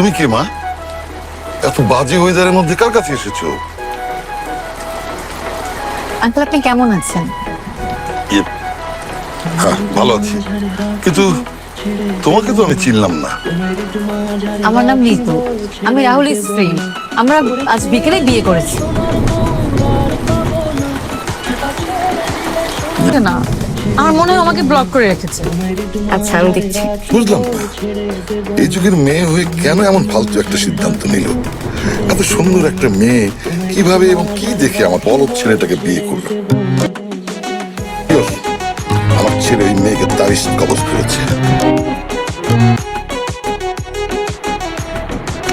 তুমি কে মা? এত বাজে ওয়েদারের মধ্যে কার কাছে এসেছ? আঙ্কেল আপনি কেমন আছেন? ইয়ে, হ্যাঁ ভালো আছি। কিন্তু তোমাকে তো আমি চিনলাম না। আমার নাম রিতু আমি রাহুলের স্ত্রী। আমরা আজ বিকেলে বিয়ে করেছি। না। আমার মনে হয় আমাকে ব্লক করে রেখেছে। আচ্ছা আমি দেখছি। বুঝলাম। না এই যুগের মেয়ে হয়ে কেন এমন ফালতু একটা সিদ্ধান্ত নিল? এত সুন্দর একটা মেয়ে কীভাবে এবং কি দেখে আমার ছেলেটাকে বিয়ে করল? আমার ছেলে ওই মেয়েকে তাবিজ কবজ করেছে।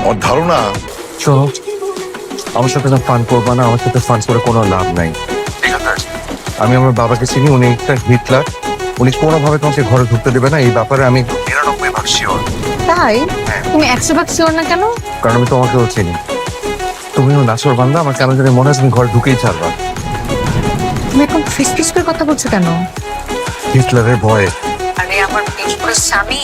আমার ধারণা শোনো আমার সাথে না ফান করবা না আমার সাথে ফান করে কোনো লাভ নাই। আমি আমার বাবাকে চিনি উনি একটা হিটলার। উনি কোনোভাবে তোমাকে ঘরে ঢুকতে দেবে না এই ব্যাপারে আমি নিরানব্বই ভাগ শিওর তাই? তুমি একশো ভাগ শিওর না কেন? কারণ আমি তোমাকেও চিনি। তুমিও নাচর বান্ধা আমার কেন জানি মনে হয় তুমি ঘরে ঢুকেই ছাড়বা। তুমি এখন ফিস ফিস করে কথা বলছো কেন? হিটলারের ভয়ে। আরে আমার বিশপুরের স্বামী।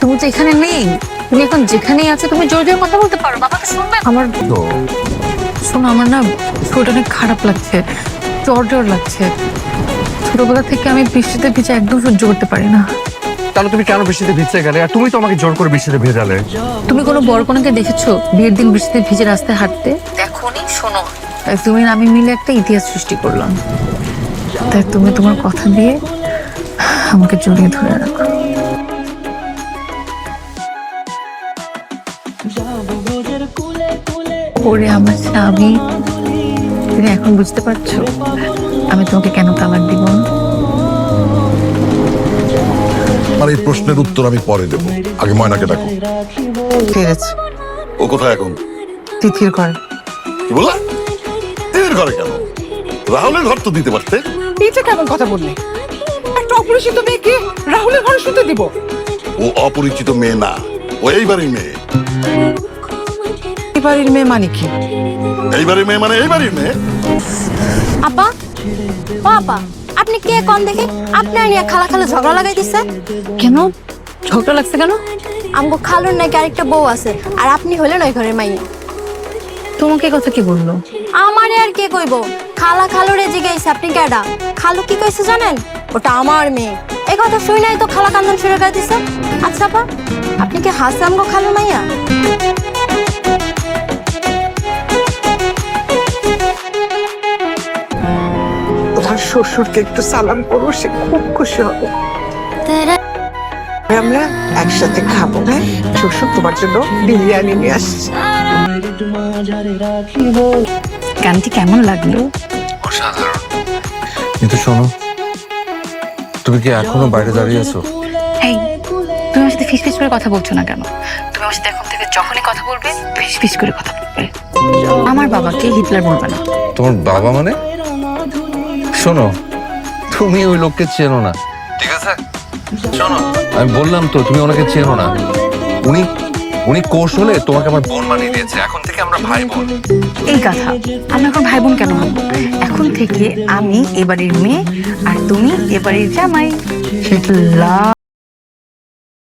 তুমি তো এখানে নেই। তুমি এখন যেখানেই আছো তুমি জোর জোর কথা বলতে পারো। বাবা তো শুনবে? আমার শোনো আমার না শরীরটা অনেক খারাপ লাগছে। জ্বর জ্বর লাগছে। ছোটবেলা থেকে আমি বৃষ্টিতে ভিজে একদম সহ্য করতে পারি না। তাহলে তুমি কেন বৃষ্টিতে ভিজতে গেলে আর তুমি তো আমাকে জোর করে বৃষ্টিতে ভেজালে। তুমি কোনো বড় কোনাকে দেখেছ? বিয়ের দিন বৃষ্টিতে ভিজে রাস্তায় হাঁটতে? দেখোনি শোনো। তাই তুমি আর আমি মিলে একটা ইতিহাস সৃষ্টি করলাম। তাই তুমি তোমার কথা দিয়ে আমাকে জড়িয়ে ধরে রাখো। ওরে আমার স্বামী তুমি এখন বুঝতে পারছ? আমি তোমাকে কেন তালাক দিব? না? আমার এই প্রশ্নের উত্তর আমি পরে দেবো। আগে ময়নাকে ডাকো। ফিরেছে ও কোথায় এখন? তিথির ঘর। কি বললা? এর ঘরে কেন? রাহুলের ঘর তো দিতে পারতে। এটা কেমন কথা বললে? একটা অপরিচিত মেয়েকে রাহুলের ঘরে শুতে দিব? ও অপরিচিত মেয়ে না। ও এইবারই মেয়ে। বাড়ির মেয়ে মানে কি? এইবারই মেয়ে মানে এইবারই মেয়ে? আপা? ও আপা আপনি কে কম দেখে? আপনার নিয়ে খালা খালা ঝগড়া লাগাই দিছে। কেন? ঝগড়া লাগছে কেন? আমগো খালুর নাকি আরেকটা বউ আছে আর আপনি হলেন ওই ঘরের মাইয়া। তোমাকে এই কথা কি বলল? আমারে আর কে কইব? খালা খালুরে জিগাইছে আপনি কেডা? খালু কি কইছে জানেন? ওটা আমার মেয়ে। এই কথা শুই নাই তো খালা কান্দন শুরু করে দিছে। আচ্ছা আপা আপনি কি হাসে আমগো খালুর মাইয়া? শ্বশুরকে একটু সালাম করো সে খুব খুশি হবে। আমরা একসাথে খাব হ্যাঁ? শ্বশুর তোমার জন্য বিরিয়ানি নিয়ে আসছে। গানটি কেমন লাগল? অসাধারণ। কিন্তু শোনো তুমি কি এখনও বাইরে দাঁড়িয়ে আছো? এই তুমি আমার সাথে ফিস ফিস করে কথা বলছো না কেন? তুমি আমার সাথে এখন থেকে যখনই কথা বলবে ফিস ফিস করে কথা বলবে। আমার বাবাকে হিটলার বলবে না। তোমার বাবা মানে? শোনো তুমি ওই লোককে চেনো না। ঠিক আছে শোনো। আমি বললাম তো তুমি ওনাকে চেনো না। উনি উনি হলে তোমাকে আমার বোন বানিয়ে দিয়েছে এখন থেকে আমরা ভাই বোন এই কথা আমি এখন ভাই বোন কেন হব? এখন থেকে আমি এবারের মেয়ে আর তুমি এবারের জামাই।